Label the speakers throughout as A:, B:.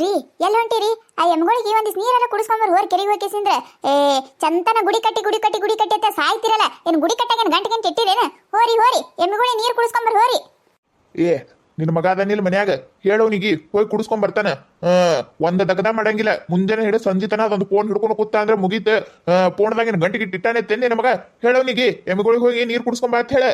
A: ರೀ, ಎಲ್ಲಿ ಹೊಂಟಿರಿ? ಆ ಎಮ್ಗಳಿಗೆ ಒಂದಿಸ್ ನೀರೆಲ್ಲ ಕುಡಿಸ್ಕೊಂಬರ್ ಹೋರ್ ಕೆರೆಗೆ ಹೋಗಿಸಿಂದ್ರೆ ಏ ಚಂತನ ಗುಡಿ ಕಟ್ಟಿ ಗುಡಿ ಕಟ್ಟಿ ಗುಡಿ ಕಟ್ಟಿ ಅಂತ ಸಾಯ್ತಿರಲ್ಲ, ಏನು ಗುಡಿ ಕಟ್ಟಾಗ ಏನು ಗಂಟೆ ಗಂಟೆ ಇಟ್ಟಿರೇನ? ಹೋರಿ ಹೋರಿ ಎಮ್ಗಳಿಗೆ ನೀರು ಕುಡಿಸ್ಕೊಂಬರ್ ಹೋರಿ.
B: ಏ ನಿನ್ನ ಮಗ ಅದನ್ನಿಲ್ಲ ಮನ್ಯಾಗ? ಹೇಳೋನಿಗಿ ಹೋಗಿ ಕುಡಿಸ್ಕೊಂಡ್ ಬರ್ತಾನೆ. ಒಂದ ದಗದ ಮಾಡಂಗಿಲ್ಲ. ಮುಂಜಾನೆ ಹಿಡಿದು ಸಂಜಿತನ ಅದೊಂದು ಫೋನ್ ಹಿಡ್ಕೊಂಡು ಕೂತ ಅಂದ್ರೆ ಮುಗೀತ. ಫೋನ್ದಾಗ ಗಂಟೆಗೆ ಇಟ್ಟಾನೆ ತೆನ್ನೆ ಮಗ? ಹೇಳೋನಿಗಿ ಎಮ್ಗಳಿಗೆ ಹೋಗಿ ನೀರು ಕುಡಿಸ್ಕೊಂಬ ಅಂತ ಹೇಳ.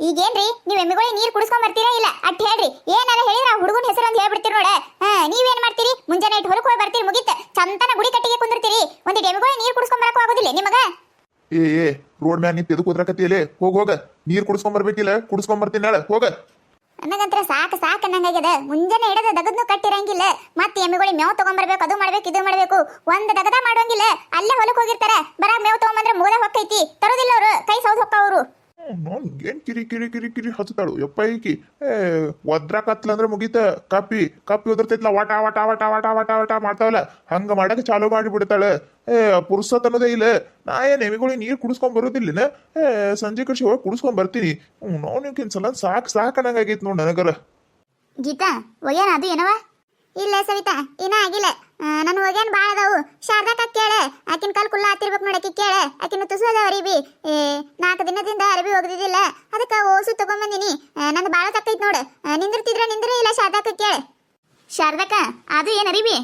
A: ಈಗೇನ್ರಿ ನೀವು ಎಮ್ಮೆಗಳಿಗೆ ನೀರು ಕುಡಿಸ್ಕೊಂಡ್ ಬರ್ತೀರಾ ಇಲ್ಲ? ಅಟ್ ಹೇಳ್ರಿ ಏನಾರ ಹೇಳಿದ್ರೆ ಆ ಹುಡುಗನ ಹೆಸರು ಅಂತ ಹೇಳ್ಬಿಡ್ತೀರಿ ನೋಡ. ಹಾ ನೀವೇನ್ ಮಾಡ್ತೀರಿ? ಮುಂಜಾನೆ ಇಟ್ಟು ಹೊರಗೆ ಹೋಗಿ ಬರ್ತೀರಿ ಮುಗಿತ್. ಚಂತನ ಗುಡಿ ಕಟ್ಟಿಗೆ ಕುಂದಿರ್ತೀರಿ. ಒಂದ್ ಎಮ್ಮೆಗಳಿಗೆ ನೀರು ಕುಡಿಸ್ಕೊಂಡ್ ಬರಕ್ಕೂ ಆಗೋದಿಲ್ಲ ನಿಮಗ?
B: ಏ ಏ ರೋಡ್ ಮ್ಯಾಗ ನಿಂತು ಎದಕ್ಕೆ ಕುದ್ರಕತ್ತಿಯಲೇ ಹೋಗ್ ಹೋಗ. ನೀರ್ ಕುಡಿಸ್ಕೊಂಡ್ ಬರ್ಬೇಕಿಲ್ಲ ಕುಡಿಸ್ಕೊಂಡ್ ಬರ್ತೀನಿ ಹೇಳ ಹೋಗ.
A: ನನಗಂತ್ರ ಸಾಕು ಸಾಕು ಅನ್ನಂಗಾಗ್ಯದ. ಮುಂಜಾನೆ ಹಿಡಿದ ದಗದ್ನು ಕಟ್ಟಿರಂಗಿಲ್ಲ. ಮತ್ತೆ ಎಮ್ಮೆಗಳಿಗೆ ಮೇವ್ ತಗೊಂಬರ್ಬೇಕು ಅದು ಮಾಡ್ಬೇಕು ಇದು ಮಾಡ್ಬೇಕು. ಒಂದ್ ದಗದ ಮಾಡೋಂಗಿಲ್ಲ ಅಲ್ಲೇ ಹೊಲಕ್ ಹೋಗಿರ್ತಾರ. ಬರ ಮೇವ್ ತಗೊಂಬಂದ್ರೆ ಮುಗದ ಹೊಕ್ಕೈತಿ. ತರೋದಿಲ್ಲ ಅವ್ರು. ಕೈ ಸೌದ್ ಹೊಕ್ಕವ್ರು
B: ನೋನ್ ಏನ್ ಕಿರಿ ಕಿರಿ ಕಿರಿ ಕಿರಿ ಹಚ್ತಾಳು ಯಪ್ಪ ಈಕಿ ಏ ಒದ್ರ ಕತ್ಲ ಅಂದ್ರೆ ಮುಗೀತ. ಕಾಪಿ ಕಾಪಿ ಉದರ್ತೈತ್ಲ ವಾಟ ವಾಟ ವಾಟ ವಾಟ ವಾಟ ವಾಟ ಮಾಡ್ತಾವಲ್ಲ. ಹಂಗ ಮಾಡಕ್ ಚಾಲು ಮಾಡಿ ಬಿಡ್ತಾಳೆ ಏ ಪುರುಸತ್ ಅನ್ನೋದೇ ಇಲ್ಲ. ನಾ ಏನ್ ಎಮಿಗಳಿಗೆ ನೀರ್ ಕುಡಿಸ್ಕೊಂಡ್ ಬರೋದಿಲ್ಲ ಏ, ಸಂಜೆ ಕೃಷಿ ಹೋಗಿ ಕುಡಿಸ್ಕೊಂಡ್ ಬರ್ತೀನಿ. ಹ್ಞೂ ನೀವ್ ಸಲ ಸಾಕ್ ಸಾಕ್ ಅನ್ನಂಗಾಗೈತ್ ನೋಡ್ ನನಗರ.
A: ಗೀತಾ ಅದು ಏನವ? ಇಲ್ಲ ಸವಿತಾ, ಇನ್ನ ಆಗಿಲ್ಲ. ನನ್ನ ಹೋಗ್ಯಾನ ಭಾಳ ಅದಾವು. ಶಾರದಾಕ ಕೇಳೆ, ಆಕಿನ ಕಾಲ್ ಕುಲ್ಲ ಹತ್ತಿರ್ಬೇಕು ನೋಡಕ್ಕೆ ಕೇಳೆ. ಆಕಿನ ತುಸದ ಅರಿಬಿ. ನಾಲ್ಕು ದಿನದಿಂದ ಅರಿಬಿ ಒಗ್ದಿದ್ದಿಲ್ಲ ಅದಕ್ಕೆ ಓಸು ತಗೊಂಬಂದಿನಿ. ನಂದು ಭಾಳ ತಕ್ಕೈತ್ ನೋಡು. ನಿಂದ್ರತಿದ್ರ ನಿಂದ್ರ ಇಲ್ಲ ಶಾರದಾಕ ಕೇಳೆ. ಶಾರದಾಕ ಅದು ಏನ್ ಅರಿಬಿ?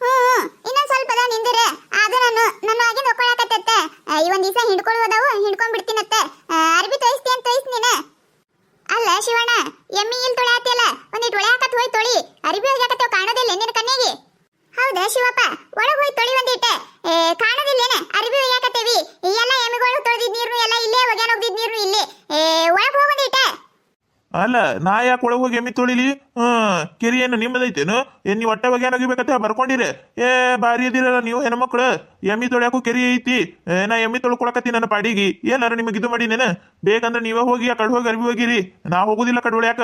A: ಹ್ಮ್ ಇನ್ನೊಂದ್ ಸ್ವಲ್ಪ ಅದ ನಿಂದಿರ. ಅದು ನಾನು, ನನ್ನ ಆಗಿನ ಒಕ್ಕೊಳಕತ್ತೆ ಈ ಒಂದ್ ದಿವಸ ಹಿಂಡ್ಕೊಳ್ಳೋದವು ಹಿಂಡ್ಕೊಂಡ್ಬಿಡ್ತೀನತ್ತೆ. ಅರ್ಬಿ ತೊಯ್ಸ್ತಿ ಅಂತ ತೋಯಿಸ್ತೀನಿ ಅಲ್ಲ ಶಿವಣ್ಣ, ಎಮ್ಮಿ ಇಲ್ಲಿ ತೊಳ್ಯಾತಿಯಲ್ಲ ಒಂದಿಟ್ಟು ಒಳ್ಯಾಕತ್ ಹೋಯ್ ತೊಳಿ ಅರಿಬಿ ಹೋಗ್ಯಾಕತ್ತೇವ್ ಕಾಣೋದಿಲ್ಲ ನಿನ್ನ ಕಣ್ಣಿಗೆ ಹೌದಾ ಶಿವಪ್ಪ ಒಳಗ್ ಹೋಯ್ ತೊಳಿ ಒಂದಿಟ್ಟ ಏ ಕಾಣೋದಿಲ್ಲೇನ ಅರಿಬಿ ಒಯ್ಯಾಕತ್ತೇವಿ ಈ ಎಲ್ಲ ಎಮ್ಮಿಗಳು ನೀರು ಎಲ್ಲ ಇಲ್ಲೇ ಒಗ್ಯಾನ ಹೋಗ್ದಿದ್ ನೀರು ಇಲ್ಲೇ. ಏ, ಒಳಗ್ ಹೋಗ್ ಒಂದಿಟ್ಟ
B: ಅಲ್ಲ, ನಾ ಯಾಕೆ ಒಳಗೆ ಹೋಗಿ ಎಮ್ಮಿ ತೊಳಿಲಿ? ಹ್ಮ್ ಕೆರಿ ಏನು ನಿಮ್ಮದೈತೇನು? ಏನ್ ನೀವು ಹೊಟ್ಟೆ ಬಗ್ಗೆ ಏನಾಗಿಬೇಕಂತ ಬರ್ಕೊಂಡಿರಿ. ಏ ಬಾರಿ ಅದಿರಲ್ಲ ನೀವು ಹೆಣ್ಮಕ್ಳು. ಎಮ್ಮಿ ತೊಳ್ಯಾಕು ಕೆರಿ ಐತಿ. ನಾ ಎಮ್ಮಿ ತೊಳ್ಕೊಳಕತ್ತಿ ನನ್ನ ಪಾಡಿಗಿ. ಏನಾರ ನಿಮಗೆ ಇದು ಮಾಡಿ ನೇನ ಬೇಕಂದ್ರೆ ನೀವೇ ಹೋಗಿ ಆ ಕಡೆ ಹೋಗಿ ಅರ್ಬಿ ಹೋಗಿರಿ. ನಾ ಹೋಗುದಿಲ್ಲ ಕಡೆ ಒಳ್ಯಾಕ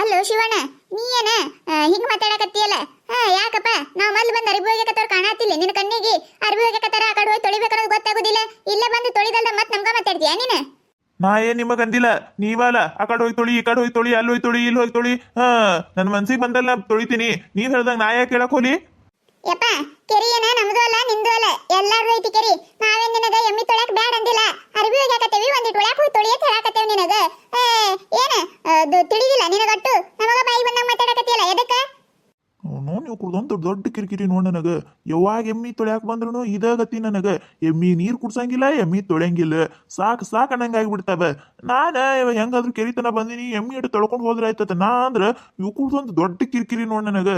A: ಅಲ್ಲೋ ಶಿವಣ್ಣ ನೀ ಏನ? ಹಿಂಗ್ ಮಾತಾಡಕತ್ತೀಯಲ್ಲ? ಹಾ ಯಾಕಪ್ಪ? ನಾವ್ ಮೊದ್ಲು ಬಂದು ಅರಿಬಿ ಹೋಗ್ಯಾಕತ್ತವ್ರು ಕಾಣತ್ತಿಲ್ಲ ನಿನ್ನ ಕಣ್ಣಿಗೆ ಅರಿಬಿ ಹೋಗ್ಯಾಕತ್ತಾರ? ಆ ಕಡೆ ಹೋಗಿ ತೊಳಿಬೇಕನ್ನೋದು ಗೊತ್ತಾಗೋದಿಲ್ಲ. ಇಲ್ಲೇ ಬಂದು ತೊಳಿದಲ್ಲ ಮತ್ ನಮ್ಗ ಮಾತಾಡ್ತೀಯಾ ನೀನು?
B: ನಾ ಏನ್ ನಿಮಗ್ ಅಂದಿಲ್ಲ? ನೀವಲ್ಲ ಆ ಕಡೆ ಹೋಗಿ ತೊಳಿ ಈ ಕಡೆ ಹೋಗಿ ತೊಳಿ ಅಲ್ಲಿ ಹೋಗಿ ತೊಳಿ ಇಲ್ಲಿ ಹೋಗಿ ತೊಳಿ. ಹಾ ನನ್ನ ಮನ್ಸಿಗೆ ಬಂದಲ್ಲ ತೊಳಿತೀನಿ. ನೀವ್ ಹೇಳ್ದಂಗ ನಾ ಯಾಕೆ ಹೇಳಕ್ ಹೋಲಿ?
A: ಯಪ್ಪ ಕೆರಿ ಏನ? ನಮ್ದು ಅಲ್ಲ ನಿಂದು ಅಲ್ಲ. ಎಲ್ಲಾರ್ದು ಐತಿ ಕೆರಿ. ನಾವೇನ್ ನಿನಗ ಎಮ್ಮಿ ತೊಳ್ಯಾಕ ಬ್ಯಾಡ ಅಂದಿಲ್ಲ. ಅರ್ಬಿ ಹೋಗ್ಯಾಕತ್ತೇವಿ ಒಂದಿಟ್ ಒಳ್ಯಾಕ ಹೋಗಿ ತೊಳಿಯಕ್ಕೆ ಹೇಳಾಕತ್ತೇವ್ ನಿನಗ. ಏನ? ಅದು ತಿಳಿದಿಲ್ಲ. ನಿನಗಟ್ಟು ನಮಗ ಬಾಯಿ ಬಂದಂಗ ಮಾತಾಡಕತ್ತಿಯಲ್ಲ ಎದಕ್ಕ
B: ನೋ ನೀವು ಕುಡ್ದೊಂದು ದೊಡ್ಡ ಕಿರಿಕಿರಿ ನೋಡ್ ನನಗೆ. ಯಾವಾಗ ಎಮ್ಮಿ ತೊಳ್ಯಾಕ ಬಂದ್ರು ಇದ ಗತಿ ನನಗ. ಎಮ್ಮಿ ನೀರು ಕುಡ್ಸಂಗಿಲ್ಲ, ಎಮ್ಮಿ ತೊಳೆಯಂಗಿಲ್ಲ ಸಾಕ್ ಸಾಕು ಅನ್ನಂಗ ನಾನ ಇವ ಹೆಂಗಾದ್ರೂ ಕೆರಿತನ ಬಂದಿನಿ, ಎಮ್ಮಿ ಇಟ್ಟು ತೊಳ್ಕೊಂಡು ಹೋದ್ರೆ ಆಯ್ತದ ನಾ ಅಂದ್ರ ಇವ್ ಕುಡ್ದೊಂದು ದೊಡ್ಡ ಕಿರಿಕಿರಿ ನೋಡ್ ನನಗ.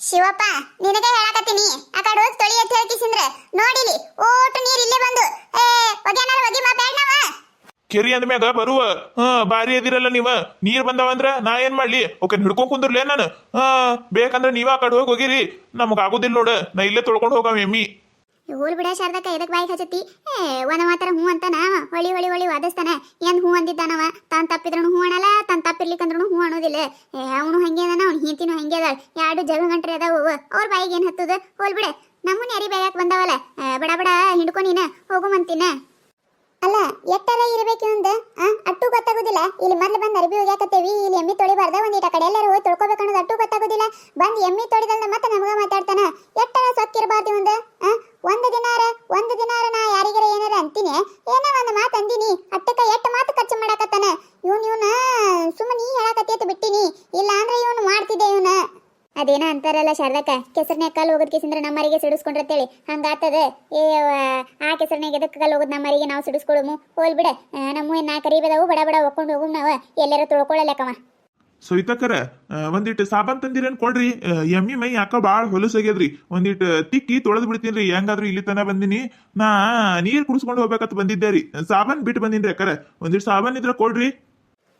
A: ಶಿವಪ್ಪ, ನಿನಗೆ ಹೇಳಕತ್ತೀನಿ. ಆ ಕಡೆ ಹೋಗಿ ತೊಳಿಯತ್ ಹೇಳ್ಕಿಸಿಂದ್ರ ನೋಡಿಲಿ, ಓಟು ನೀರು ಇಲ್ಲೇ ಬಂದು. ಏ ಒಗ್ಯಾನಲ್ಲ ಒಗಿ ಮಾ ಬೇಡನವ
B: ಕೆರಿ ಅಂದ್ಮ್ಯಾಗ ಬರುವ. ಹಾ ಬಾರಿ ಅದಿರಲ್ಲ ನೀವ. ನೀರ್ ಬಂದಾವಂದ್ರ ನಾ ಏನ್ ಮಾಡ್ಲಿ? ಓಕೆ ಹಿಡ್ಕೊಂಡ್ ಕುಂದ್ರಲೇ ನಾನು? ಹಾ, ಬೇಕಂದ್ರ ನೀವ ಆ ಕಡೆ ಹೋಗಿ ಹೋಗಿರಿ ನಮಗ್ ಆಗುದಿಲ್ಲ ನೋಡ. ನಾ ಇಲ್ಲೇ ತೊಳ್ಕೊಂಡ್ ಹೋಗ ಎಮ್ಮಿ.
A: ಹೋಲ್ ಬಿಡ ಶಾರದಕ್ಕ ಎದಕ್ ಬಾಯಿ ಹಚ್ಚತಿ ಏ ಒಂದ ಮಾತ್ರ ಹೂ ಅಂತಾನ? ಹೊಳಿ ಹೊಳಿ ಹೊಳಿ ವಾದಸ್ತಾನ. ಏನ್ ಹೂ ಅಂದಿದ್ದಾನವ? ತಾನ್ ತಪ್ಪಿದ್ರು ಹೂ ಅಣಲ್ಲ ತಾನ್ ತಪ್ಪಿರ್ಲಿಕ್ಕಂದ್ರು ಹೂ ಅನ್ನೋದಿಲ್ಲ. ಏ, ಅವನು ಹಂಗೆ ಅದಾನ? ಅವ್ನು ಹಿಂತಿನೂ ಹಂಗೆ ಅದಾಳ? ಎರಡು ಜಗ ಗಂಟ್ರಿ ಅದಾವ? ಅವ್ರ ಬಾಯಿಗೆ ಏನ್ ಹತ್ತದ? ಹೋಲ್ ಬಿಡ. ನಮ್ಮನ್ನ ಯಾರಿ ಬಾಯಾಕ್ ಬಂದವಲ್ಲ? ಬಡ ಬಡ, ಹಿಂಡ್ಕೊ ನೀನ. ಹೋಗು ಮಂತಿನ. ಅಲ್ಲ ಎಟ್ಟರ ಇರಬೇಕು ಅಂದ? ಅಟ್ಟು ಗೊತ್ತಾಗೋದಿಲ್ಲ. ಇಲ್ಲಿ ಮೊದ್ಲು ಬಂದು ಅರ್ಬಿ ಹೋಗ್ಯಾಕತ್ತೇವಿ ಇಲ್ಲಿ ಎಮ್ಮಿ ತೊಳಿಬಾರ್ದ ಒಂದಿಟ ಕಡೆ ಎಲ್ಲರೂ ಹೋಗಿ ತೊಳ್ಕೊಬೇಕು ಅನ್ನೋದು ಅಟ್ಟು ಗೊತ್ತಾಗೋದಿಲ್ಲ. ಬಂದು ಎಮ್ಮಿ ತೊಳಿದಲ್ಲ ಮತ್ತೆ ನಮಗ ಮಾತಾಡ್ತಾನ. ಎಟ್ಟರ ಸೊಕ್ಕಿರಬಾರ್ದು ಒಂದ ಆ? ಒಂದು ದಿನಾರ ಒಂದು ದಿನಾರ ನಾ ಯಾರಿಗಾರ ಏನಾರ ಅಂತೀನಿ. ಏನೋ ಒಂದು ಮಾತು ಅಂದಿನಿ ಅಟ್ಟಕ್ಕ ಎಟ್ಟು ಮಾತು ಖರ್ಚು ಮಾಡಾಕತ್ತಾನ ಇವನ್ ಇವನ ಸುಮ್ಮನೆ ನೀ ಹೇಳಾಕತ್ತೇತ ಬಿಟ್ಟಿನಿ ಇಲ್ಲ ಅಂದ್ರೆ ಇವನು ಮಾಡ್ತಿದ್ದೆ ಇವನ ಅದೇನ ಅಂತಾರಲ್ಲ ಶಾರದಕ್ಕ, ಕೆಸರ್ನ್ಯಾಗ ಕಾಲು ಹೋಗೋದ್ ಕೇಸಂದ್ರ ನಮ್ಮರಿಗೆ ಸಿಡಿಸ್ಕೊಂಡ್ರತ್ತೇಳಿ ಹಂಗಾತದ. ಏ ಆ ಕೆಸರ್ನ್ಯಾಗ ಎದಕ್ಕೆ ಕಾಲು ಹೋಗೋದ್ ನಮ್ಮರಿಗೆ ನಾವು ಸಿಡಿಸ್ಕೊಳಮು ಹೋಲ್ ಬಿಡ. ನಮ್ಮ ನಾ ಕರಿಬೇದವು ಬಡ ಬಡ ಒಕ್ಕೊಂಡು ಹೋಗುಮ್ ನಾವ. ಎಲ್ಲಾರ ತೊಳ್ಕೊಳ್ಳಲ್ಲಕ್ಕವ
B: ಸವಿತಕ್ಕರ ಒಂದಿಟ್ಟು ಸಾಬಾನ್ ತಂದಿರೇನ್ ಕೊಡ್ರಿ? ಎಮ್ಮಿ ಮೈ ಯಾಕ ಬಾಳ ಹೊಲಸಾಗ್ಯದ್ರಿ ಒಂದಿಟ್ಟು ತಿಕ್ಕಿ ತೊಳೆದ್ ಬಿಡ್ತೀನ್ರಿ. ಹೆಂಗಾದ್ರೂ ಇಲ್ಲಿ ತನ ಬಂದಿನಿ. ನಾ ನೀರ್ ಕುಡಿಸ್ಕೊಂಡು ಹೋಗ್ಬೇಕಂತ ಬಂದಿದ್ದೆ ರೀ. ಸಾಬಾನ್ ಬಿಟ್ಟು ಬಂದಿನ್ರಿ ಅಕ್ಕರ ಒಂದಿಟ್ಟು ಸಾಬಾನ್ ಇದ್ರ ಕೊಡ್ರಿ.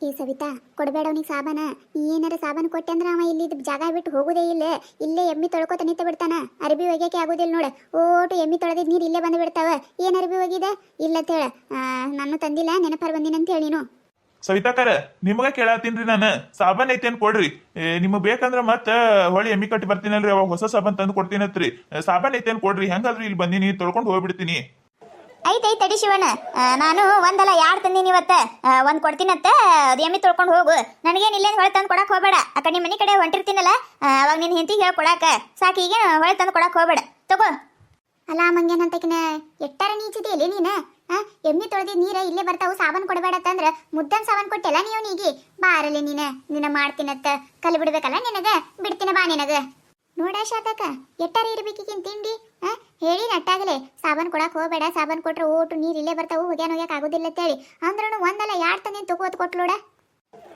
A: ಈ ಸವಿತಾ ಕೊಡಬೇಡ ಅವನಿಗೆ ಸಾಬಾನ. ಏನಾರ ಸಾಬಾನು ಕೊಟ್ಟೆ ಅಂದ್ರೆ ಅವ ಇಲ್ಲಿ ಜಾಗ ಬಿಟ್ಟು ಹೋಗುದೇ ಇಲ್ಲ. ಇಲ್ಲೇ ಎಮ್ಮಿ ತೊಳ್ಕೊತ ನಿಂತ ಬಿಡ್ತಾನ. ಅರ್ಬಿ ಒಗ್ಯಕ್ಕೆ ಆಗುದಿಲ್ಲ ನೋಡ. ಓಟು ಎಮ್ಮಿ ತೊಳೆದಿದ್ ನೀರು ಇಲ್ಲೇ ಬಂದು ಬಿಡ್ತಾವ. ಏನ್ ಅರ್ಬಿ ಒಗಿದೆ ಇಲ್ಲ ಅಂತ ಹೇಳ. ನಾನು ತಂದಿಲ್ಲ ನೆನಪರ್ ಬಂದಿನ ಅಂತ ಹೇಳಿ ಸವಿತಾ
B: ಕರ ನಿಮಗ ಕೇಳತ್ತೀನ್ರಿ ನಾನು. ಸಾಬಾನ್ ಐತೇನ್ ಕೊಡ್ರಿ. ಏ, ನಿಮಗ್ ಬೇಕಂದ್ರ ಮತ್ತ ಹೊಳಿ ಎಮ್ಮಿ ಕಟ್ಟಿ ಬರ್ತೀನಲ್ರಿ. ಅವಾಗ ಹೊಸ ಸಾಬಾನ್ ತಂದು ಕೊಡ್ತೀನತ್ರಿ. ಸಾಬಾನ್ ಐತೇನ್ ಕೊಡ್ರಿ. ಹೆಂಗಾದ್ರೂ ಇಲ್ಲಿ ಬಂದಿನಿ ತೊಳ್ಕೊಂಡು ಹೋಗ್ಬಿಡ್ತೀನಿ.
C: ಐತೆ ಐತೆ ತಡಿ ಶಿವಣ್ಣ. ನಾನು ಒಂದಲ್ಲ, ಯಾರು ತಂದೀನಿ ಇವತ್ತ? ಒಂದು ಕೊಡ್ತೀನತ್ತ? ಅದು ಎಮ್ಮಿ ತೊಳ್ಕೊಂಡು ಹೋಗು. ನನಗೇನು ಇಲ್ಲೇನು ಹೊಳೆ ತಂದು ಕೊಡಕ್ಕೆ ಹೋಗಬೇಡ. ಅಕ್ಕ ನಿಮ್ಮ ಮನೆ ಕಡೆ ಹೊಂಟಿರ್ತೀನಲ್ಲ ಅವಾಗ ನಿನ್ನ ಹೆಂಡತಿಗೆ ಹೇಳಿ ಕೊಡಾಕ. ಸಾಕು ಈಗ ಹೊಳೆ ತಂದು ಕೊಡಕ್ಕೆ ಹೋಗಬೇಡ. ತಗೋ.
A: ಅಲ್ಲ ಮಂಗೇನಂತಕಿನ ಎಟ್ಟಾರ ನೀಚಿದೆ ಎಲ್ಲಿ ನೀನ? ಆ, ಎಮ್ಮಿ ತೊಳೆದಿದ್ ನೀರ ಇಲ್ಲೇ ಬರ್ತಾವು, ಸಾಬನ್ ಕೊಡಬೇಡ ಅಂತಂದ್ರ ಮುದ್ದನ್ ಸಾಬನ್ ಕೊಟ್ಟೆಲ್ಲ ನೀವು ನೀಗಿ. ಬಾರಲಿ ನೀನ, ನಿನ್ನ ಮಾಡ್ತೀನತ್ತ. ಕಲ್ ಬಿಡ್ಬೇಕಲ್ಲ ನಿನಗ? ಬಿಡ್ತೀನ ಬಾ ನಿನಗ. ನೋಡ ಶಾತಕ ಎಟ್ಟಾರ ಇರ್ಬೇಕಿಗಿನ್ ತಿಂಡಿ? ಆ? ಹೇಳಿ ನಟ್ಟಾಗಲೇ. ಸಾಬನ್ ಕೊಡಕ್ ಹೋಗಬೇಡ, ಸಾಬನ್ ಕೊಟ್ರೆ ಓಟು, ನೀರು ಇಲ್ಲೇ ಬರ್ತಾವು, ಹೋಗ್ಯಾನ ಹೋಗ್ಯಾಕ ಆಗುದಿಲ್ಲ ಅಂತೇಳಿ. ಅಂದ್ರೂ ಒಂದಲ್ಲ ಎರಡು ತಂದಿನ ತಗೋತ್ ಕೊಟ್ಲೋಡ?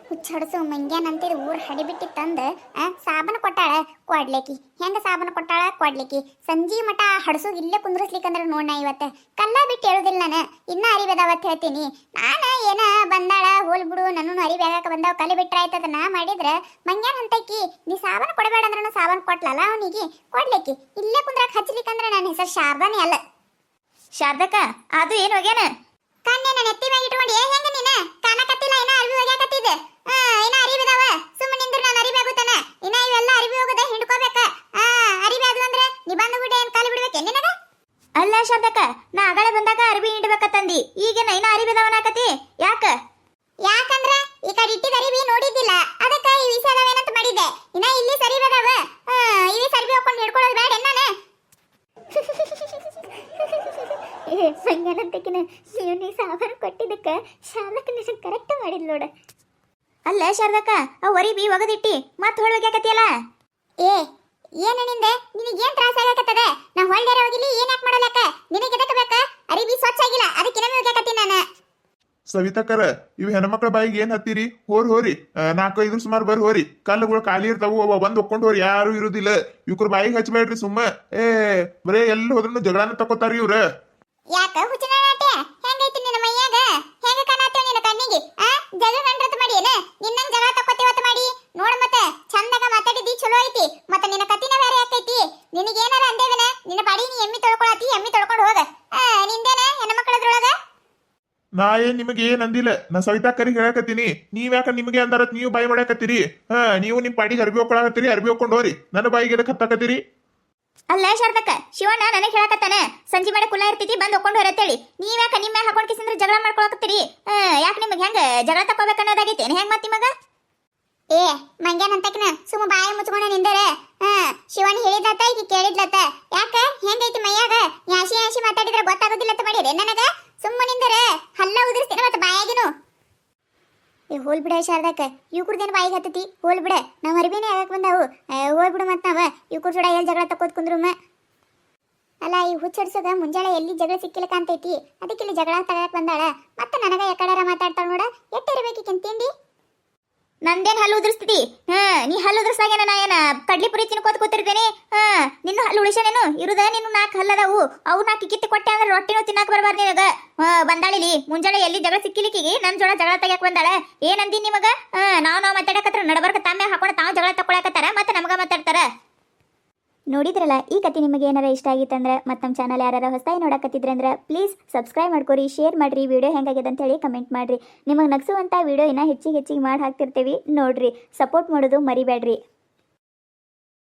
A: ಹುಚ್ಚಡಸು ಮಂಗ್ಯಾನ್ ಅಂತಿದ್ ಊರ್ ಹಡಿಬಿಟ್ಟಿ ತಂದ ಆ ಸಾಬನ ಕೊಟ್ಟಾಳ ಕೊಡ್ಲಿಕ್ಕಿ ಹೆಂಗ ಸಾಬನ ಕೊಟ್ಟಾಳ ಕೊಡ್ಲಿಕ್ಕಿ ಸಂಜಿ ಮಠ ಹಡಸು ಇಲ್ಲೇ ಕುಂದ್ರಸ್ಲಿಕ್ಕಂದ್ರ ನೋಡ್ನ ಇವತ್ತ. ಕಲ್ಲ ಬಿಟ್ಟು ಹೇಳುದಿಲ್ಲ ನಾನು. ಇನ್ನ ಅರಿಬೇದಾವತ್ ಹೇಳ್ತೀನಿ. ನಾನ ಏನ ಬಂದಾಳ ಹೋಲ್ ಬಿಡು ನನ್ನೂ ಅರಿಬೇಕಾಕ ಬಂದಾವ ಕಲಿ ಬಿಟ್ರ ಅದನ್ನ ನಾ ಮಾಡಿದ್ರ ಮಂಗ್ಯಾನ್ ಅಂತಕಿ ನೀ ಸಾಬನ ಕೊಡಬೇಡ ಅಂದ್ರೂ ಸಾಬನ್ ಕೊಟ್ಲಲ್ಲ ಅವನಿಗೆ? ಕೊಡ್ಲಿಕ್ಕಿ ಇಲ್ಲೇ ಕುಂದ್ರಾಕ್ ಹಚ್ಲಿಕ್ಕಂದ್ರ ನನ್ನ ಹೆಸರು ಶಾರದಾನೇ ಅಲ್ಲ.
C: ಶಾರದಕ್ಕ ಅದು ಏನು ಹೋಗ್ಯಾನ?
A: ಕಣ್ಣೆ ನನ್ನ ಎತ್ತಿ ಮ್ಯಾಗ ಇಟ್ಕೊಂಡು. ಹೆಂಗ ನೀನ? ಏನ ಅರಿವಿ ಹೋಗ್ಯಾಕತ್ತಿದೆ ಆ ಏನ ಅರಿವಿ ಇದಾವ. ಸುಮ್ಮ ನಿಂದ್ರ ನಾನು ಅರಿವಿ ಆಗುತ್ತಾನ. ಇನ್ನ ಇವೆಲ್ಲ ಅರಿವಿ ಹೋಗದ ಹಿಂಡ್ಕೋಬೇಕ. ಆ ಅರಿವಿ ಅದು ಅಂದ್ರೆ ನೀ ಬಂದು ಬಿಡ ಏನ್ ಕಾಲಿ ಬಿಡ್ಬೇಕೆ? ನಿನಗ
C: ಅಲ್ಲ ಶಾಂತಕ ನಾ ಅಗಳೆ ಬಂದಾಗ ಅರ್ಬಿ ಹಿಂಡ್ಬೇಕತ್ತಂದಿ ಈಗೇನ ಇನ್ನ ಅರಿಬಿದವನಾಕತಿ ಯಾಕ?
A: ಯಾಕಂದ್ರ ಈ ಕಡೆ ಇಟ್ಟಿದ ಅರಿವಿ ನೋಡಿದ್ದಿಲ್ಲ. ಅದಕ್ಕ ಈ ವಿಷ ಅದಾವೇನಂತ ಮಾಡಿದ್ದೆ. ಇನ್ನ ಇಲ್ಲಿ ಸರಿ ಬದಾವ ಇವಿ ಸರ್ಬಿ ಹಾಕೊಂಡು ಹಿಡ್ಕೊಳ್ಳೋದು ಬೇಡ ನಾನು ಏ ಸಂಗನಂತಕಿನ ನೀವು ನೀ ಸಾಬಾನು ಕೊಟ್ಟಿದ್ದಕ್ಕ ಶಾಲಕ ನಿನ್ನ ಕರೆಕ್ಟ್ ಮಾಡಿದ್ ನೋಡ.
C: ಅಲ್ಲ ಶಾರದಕ್ಕ ಆ ಒರಿಬಿ ಒಗದಿಟ್ಟಿ ಮತ್ ಹೊಳಗ್ಯಾಕತಿಯಲ್ಲ
A: ಏ ಏನು ನಿಂದೆ? ನಿನಗೆ ಏನು ತ್ರಾಸ ಆಗಕತ್ತದೆ ನಾ ಹೊಳ್ಳ್ಯಾರ ಹೋಗಿಲಿ ಏನು ಯಾಕೆ ಮಾಡಲಕ್ಕ ನಿನಗೆ ಎದಕ್ಕೆ ಬೇಕ? ಅರಿವಿ ಸ್ವಚ್ಛ ಆಗಿಲ್ಲ ಅದಕ್ಕೆ ನಾನು ಹೋಗ್ಯಾಕತ್ತೀನಿ ನಾನು?
B: ಸವಿತಾಕರ ಇವ್ ಹೆಣ್ಮಕ್ಳ ಬಾಯಿಗೆ ಏನ್ ಹತ್ತೀರಿ? ಹೋರ್ ಹೋರಿ ನಾಲ್ಕೈದು ನಾಲ್ಕು ಐದು ಸುಮಾರು ಬರ್ ಹೋರಿ. ಕಲ್ಲುಗಳು ಖಾಲಿ ಇರ್ತಾವು ಅವ ಬಂದ್ ಒಕ್ಕೊಂಡ್ ಹೋರಿ ಯಾರು ಇರುದಿಲ್ಲ. ಇವ್ರ ಬಾಯಿಗೆ ಹಚ್ಚಬೇಡ್ರಿ ಸುಮ್ಮ. ಏ ಬರೇ ಎಲ್ಲಿ ಹೋದ್ರೂ ಜಗಳನ ತಕೋತಾರಿ ಇವ್ರ?
A: ಯಾಕ ಹುಚ್ಚಿನ ಹೆಂಗೈತಿ ನಿನ್ನ ಮೈಯಾಗ? ಹೆಂಗ ಕಾಣತ್ತೇವ ನಿನ್ನ ಕಣ್ಣಿಗೆ? ಆ? ಜಗ ಕಂಡ್ರತ್ ಮಾಡಿ ಏನ ನಿನ್ನಂಗ್ ಜಗ ತಕ್ಕೋತಿವತ್ ಮಾಡಿ. ನೋಡ ಮತ್ತೆ, ಚಂದಾಗ ಮಾತಾಡಿದಿ ಚಲೋ ಐತಿ. ಮತ್ತ ನಿನ್ನ ಕತ್ತಿನ ಬೇರೆ ಯಾಕೈತಿ? ನಿನಗೇನಾರ ಅಂದೇವನ? ನಿನ್ನ ಬಾಡಿ ನೀ ಎಮ್ಮಿ ತೊಳ್ಕೊಳತಿ ಎಮ್ಮಿ ತೊಳ್ಕೊಂಡು ಹೋಗ. ನಿಂದೇನ ಹೆಣ್ಮಕ್ಳದ್ರೊಳಗ?
B: ನಾ ಏನ್ ನಿಮಗೆ ಏನ್ ಅಂದಿಲ್ಲ? ನಾ ಸವಿತಾಕರಿಗೆ ಹೇಳಕತ್ತೀನಿ. ನೀವ್ ಯಾಕ ನಿಮಗೆ ಅಂದಾರತ್? ನೀವು ಬಾಯಿ ಮಾಡಕತ್ತೀರಿ. ಹಾ, ನೀವು ನಿಮ್ ಪಾಡಿಗೆ ಅರ್ಬಿ ಹೋಗ್ಕೊಳಕತ್ತೀರಿ ಅರ್ಬಿ ಹೋಗ್ಕೊಂಡು ಹೋರಿ. ನನ್ನ ಬಾಯಿಗೆ ಎದಕ್ ಹತ್ತಾಕತ್ತೀರಿ?
C: ಅಲ್ಲ ಶಾರದಕ್ಕ, ಶಿವಣ್ಣ ನನಗೆ ಹೇಳಕತ್ತಾನ, ಸಂಜೆ ಮಾಡಿ ಕುಲ್ಲ ಇರ್ತೈತಿ, ಬಂದು ಒಕ್ಕೊಂಡು ಹೊರತೇಳಿ. ನೀವ್ಯಾಕ ನಿಮ್ಮ ಹಾಕೊಂಡ್ ಕಿಸಿಂದ್ರೆ ಜಗಳ ಮಾಡ್ಕೊಳಕತ್ತೀರಿ? ಯಾಕೆ ನಿಮಗೆ ಹೆಂಗ ಜಗಳ ತಕೋಬೇಕು ಅನ್ನೋದಾಗೈತಿ ಹೆಂಗ್ ಮತ್ತೆ ನಿಮಗ?
A: ಏ ಅಂತ ಸುಮ್ಮ ಬಾಯಿ ಮುಚ್ಕೊಂಡ ನಿಂದರೆ. ಹಾ ಶಿವನ್ ಹೇಳಿದತ್ತ ಈಗ ಕೇಳಿದ್ಲತ್ತ. ಯಾಕ? ಹೆಂಗೈತಿ ಮೈಯಾಗ? ಯಾಸಿ ಯಾಸಿ ಮಾತಾಡಿದ್ರೆ ಗೊತ್ತಾಗೋದಿಲ್ಲತ್ತ ಮಾಡಿರಿ ನನಗ? ಸುಮ್ಮ ನಿಂದರೆ ಹಲ್ಲ ಉದುರಿಸ್ತೀನಿ ಮತ್ತೆ ಬಾಯಾಗಿನು. ಏ, ಹೋಲ್ ಬಿಡ ಶಾರದಕ್ಕ. ಇವ್ ಕುಡ್ದೇನು ಬಾಯಿಗೆ ಹತ್ತತಿ? ಹೋಲ್ ಬಿಡ. ನಾವ್ ಅರಿಬೇನೆ ಆಗಕ್ ಬಂದಾವು. ಹೋಲ್ ಬಿಡು ಮತ್ ನಾವ. ಇವ್ ಕುಡ್ ಎಲ್ಲಿ ಜಗಳ ತಕ್ಕೋತ್ ಕುಂದ್ರುಮ. ಅಲ್ಲ, ಈ ಹುಚ್ಚಡ್ಸೋದ ಮುಂಜಾನೆ ಎಲ್ಲಿ ಜಗಳ ಸಿಕ್ಕಿಲ್ಲ ಕಾಂತೈತಿ ಅದಕ್ಕೆ ಇಲ್ಲಿ ಜಗಳ ತಗಕ್ ಬಂದಾಳ. ಮತ್ತೆ ನನಗ ಯಾಕಡಾರ ಮಾತಾಡ್ತಾಳ ನೋಡ. ಎಟ್ಟಿರ್ಬೇಕಿಕ್ಕಿನ್ ತಿಂಡಿ?
C: ನಂದೇನು ಹಲ್ಲು ಉದುರಿಸ್ತಿದ್ದಿ ಹಾ ನೀ ಹಲ್ಲು ಉದುರ್ಸಾಗೇನ ನಾ ಕಡ್ಲಿ ಪುರಿ ತಿನ್ಕೋತ ಕೂತಿರ್ತೇನೆ. ಹಾ ನಿನ್ನ ಹಲ್ಲು ಉಳಿಸನೇನು ಇರುದ ನಿನ್ನ ನಾಲ್ಕು ಹಲ್ಲದವು ಅವು ನಾಲ್ಕು ಕಿತ್ತಿ ಕೊಟ್ಟೆ ಅಂದ್ರೆ ರೊಟ್ಟಿನೂ ತಿನ್ನಾಕ ಬರಬಾರ್ದು ನಿನಗ. ಬಂದಾಳಿ ಬಂದಾಳಿಲಿ, ಮುಂಜಾನೆ ಎಲ್ಲಿ ಜಗಳ ಸಿಕ್ಕಿಲಿಕ್ಕಿಗೆ ನನ್ನ ಜೋಳ ಜಗಳ ತೆಗ್ಯಾಕ ಬಂದಾಳ. ಏನಂದಿ ನಿಮಗ? ನಾವ್ ನಾವ್ ಮಾತಾಡಕತ್ರ ನಡಬರ್ಕ ತಾಮೆ ಹಾಕೊಂಡು ತಾವು ಜಗಳ ತಕೊಳಕತ್ತಾರ ಮತ್ತೆ ನಮಗ ಮಾತಾಡ್ತಾರ? ನೋಡಿದ್ರಲ್ಲ, ಈ ಕತೆ ನಿಮಗೆ ಏನಾರ ಇಷ್ಟ ಆಗಿತ್ತಂದ್ರೆ ಮತ್ತು ನಮ್ಮ ಚಾನಲ್ ಯಾರು ಹೊಸದಾಗಿ ನೋಡಕತ್ತಿದ್ರೆ ಅಂದ್ರೆ ಪ್ಲೀಸ್ ಸಬ್ಸ್ಕ್ರೈಬ್ ಮಾಡ್ಕೊರಿ ಶೇರ್ ಮಾಡ್ರಿ ವಿಡಿಯೋ ಹೆಂಗಾಗಿದೆ ಅಂತ ಹೇಳಿ ಕಮೆಂಟ್ ಮಾಡ್ರಿ. ನಿಮಗೆ ನಗಿಸುವಂಥ ವಿಡಿಯೋ ಇನ್ನೂ ಹೆಚ್ಚಿಗೆ ಹೆಚ್ಚಿಗೆ ಮಾಡಿ ಹಾಕ್ತಿರ್ತೀವಿ. ನೋಡ್ರಿ ಸಪೋರ್ಟ್ ಮಾಡೋದು ಮರಿಬೇಡ್ರಿ